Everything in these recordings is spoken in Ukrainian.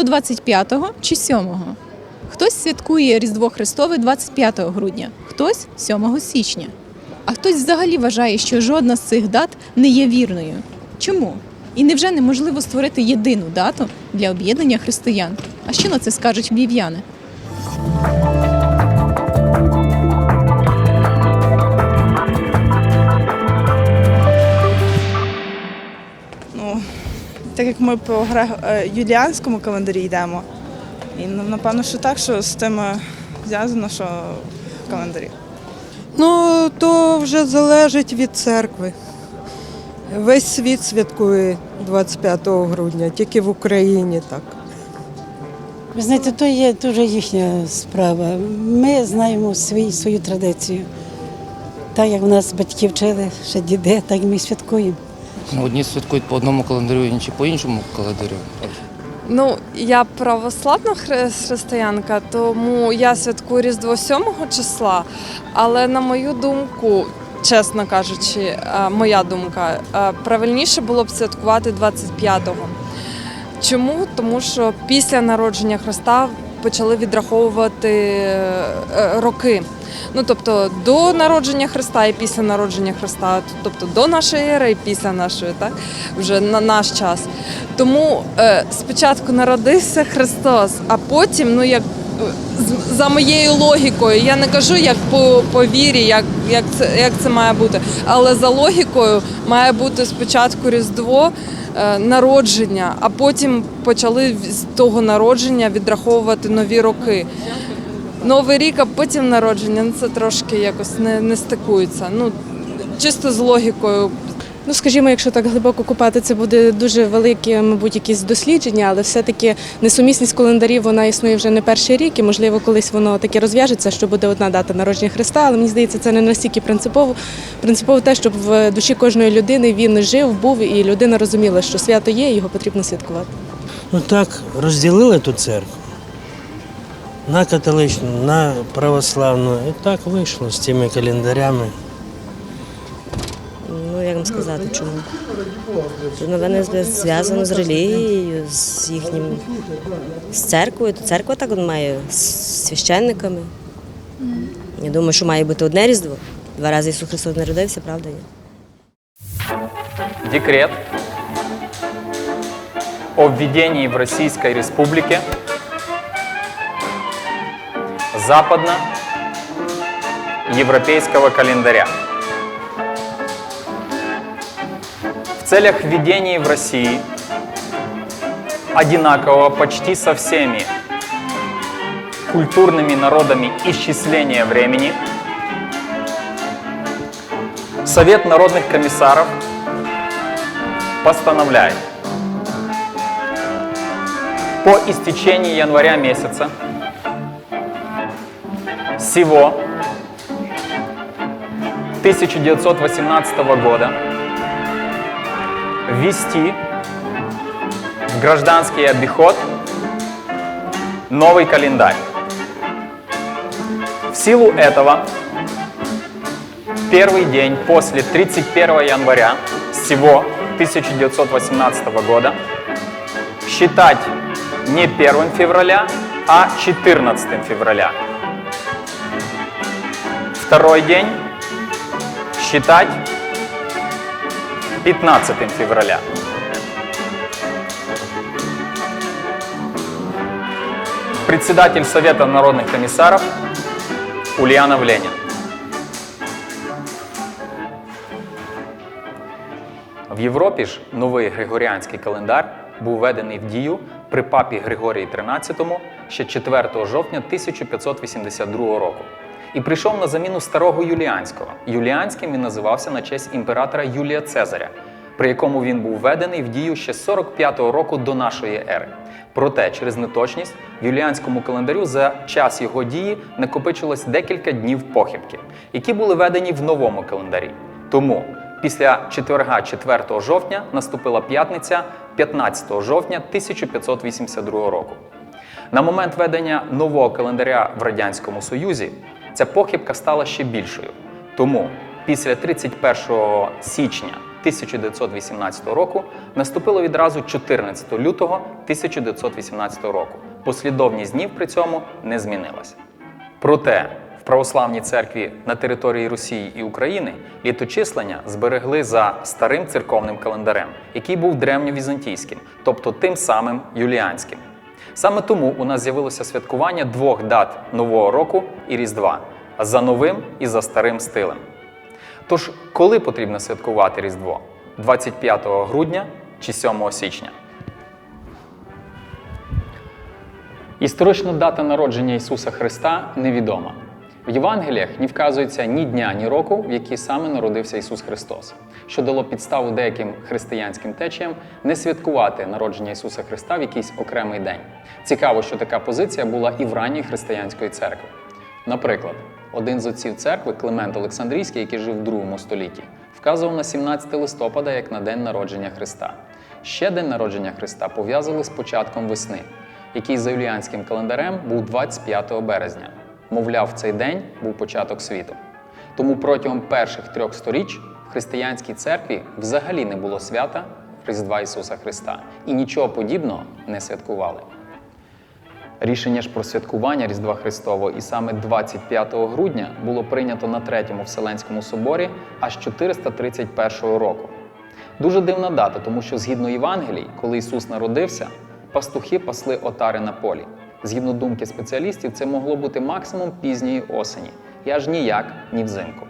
Хто 25-го чи 7-го? Хтось святкує Різдво Христове 25 грудня, хтось 7 січня. А хтось взагалі вважає, що жодна з цих дат не є вірною. Чому? І невже неможливо створити єдину дату для об'єднання християн? А що на це скажуть львів'яни? Так як ми по е, юліанському календарі йдемо, і ну, напевно, що так, що з тим е, зв'язано, що в календарі. Ну, то вже залежить від церкви. Весь світ святкує 25 грудня, тільки в Україні так. Ви знаєте, то є дуже їхня справа. Ми знаємо свій, свою традицію. Так як в нас батьки вчили, ще діди, так і ми святкуємо. Ну, одні святкують по одному календарю, інші по іншому календарю. Ну, я православна хри- християнка, тому я святкую Різдво 7 числа. Але на мою думку, чесно кажучи, е, моя думка, е, правильніше було б святкувати 25-го. Чому? Тому що після народження Христа почали відраховувати е, роки. Ну, тобто до народження Христа і після народження Христа, тобто до нашої ери і після нашої, так вже на наш час. Тому е, спочатку народився Христос, а потім, ну як за моєю логікою, я не кажу як по, по вірі, як, як, це, як це має бути, але за логікою має бути спочатку Різдво. Е, Народження, а потім почали з того народження відраховувати нові роки. Новий рік, а потім народження. Ну це трошки якось не, не стикується. Ну чисто з логікою Ну, скажімо, якщо так глибоко купати, це буде дуже велике, мабуть, якісь дослідження, але все-таки несумісність календарів вона існує вже не перший рік, і можливо, колись воно таке розв'яжеться, що буде одна дата народження Христа. Але мені здається, це не настільки принципово. Принципово те, щоб в душі кожної людини він жив, був, і людина розуміла, що свято є, і його потрібно святкувати. Ну так, розділили ту церкву на католичну, на православну. І так вийшло з цими календарями. Вам сказати, чому? Це, напевне, з- зв'язано з релігією, з їхнім з церквою. То церква так має з священниками. Я думаю, що має бути одне різдво. Два рази Ісус Христос народився, правда? Ні? Декрет о введении в Российской Республике западно-европейского календаря. Целях введения в России одинакового почти со всеми культурными народами исчисления времени Совет народных комиссаров постановляет. По истечении января месяца всего 1918 года ввести в гражданский обиход новый календарь. В силу этого первый день после 31 января всего 1918 года считать не 1 февраля, а 14 февраля. Второй день считать 15 февраля. Председатель Совета народных комиссаров Ульянов Ленин. В Європі ж новий григоріанський календар був введений в дію при папі Григорії XIII ще 4 жовтня 1582 року і прийшов на заміну старого Юліанського. Юліанським він називався на честь імператора Юлія Цезаря, при якому він був введений в дію ще 45-го року до нашої ери. Проте через неточність в юліанському календарю за час його дії накопичилось декілька днів похибки, які були введені в новому календарі. Тому після четверга 4 жовтня наступила п'ятниця 15 жовтня 1582 року. На момент ведення нового календаря в Радянському Союзі ця похибка стала ще більшою. Тому після 31 січня 1918 року наступило відразу 14 лютого 1918 року. Послідовність днів при цьому не змінилася. Проте в православній церкві на території Росії і України літочислення зберегли за старим церковним календарем, який був древньовізантійським, тобто тим самим юліанським. Саме тому у нас з'явилося святкування двох дат Нового року і Різдва за новим і за старим стилем. Тож, коли потрібно святкувати Різдво? 25 грудня чи 7 січня? Історична дата народження Ісуса Христа невідома. В Євангеліях не вказується ні дня, ні року, в який саме народився Ісус Христос, що дало підставу деяким християнським течіям не святкувати народження Ісуса Христа в якийсь окремий день. Цікаво, що така позиція була і в ранній християнської церкви. Наприклад, один з отців церкви, Климент Олександрійський, який жив в другому столітті, вказував на 17 листопада як на день народження Христа. Ще день народження Христа пов'язували з початком весни, який за юліанським календарем був 25 березня. Мовляв, цей день був початок світу. Тому протягом перших трьох сторіч в християнській церкві взагалі не було свята Різдва Ісуса Христа і нічого подібного не святкували. Рішення ж про святкування Різдва Христового і саме 25 грудня було прийнято на Третьому Вселенському соборі аж 431 року. Дуже дивна дата, тому що згідно Євангелій, коли Ісус народився, пастухи пасли отари на полі. Згідно думки спеціалістів, це могло бути максимум пізньої осені, і аж ніяк ні взимку.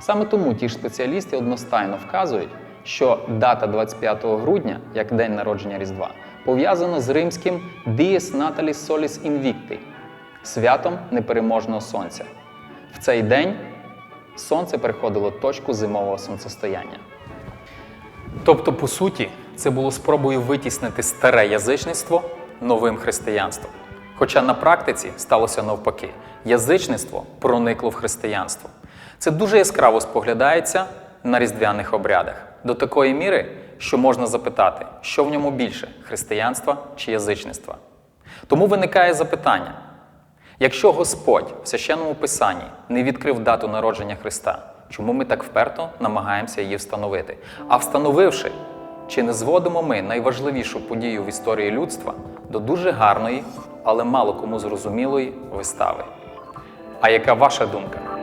Саме тому ті ж спеціалісти одностайно вказують, що дата 25 грудня, як день народження Різдва, пов'язана з римським Dies Natalis Solis Invicti – святом непереможного сонця. В цей день сонце переходило точку зимового сонцестояння. Тобто, по суті, це було спробою витіснити старе язичництво новим християнством. Хоча на практиці сталося навпаки, язичництво проникло в християнство. Це дуже яскраво споглядається на різдвяних обрядах до такої міри, що можна запитати, що в ньому більше християнства чи язичництва. Тому виникає запитання: якщо Господь в священному писанні не відкрив дату народження Христа, чому ми так вперто намагаємося її встановити? А встановивши, чи не зводимо ми найважливішу подію в історії людства до дуже гарної, але мало кому зрозумілої вистави? А яка ваша думка?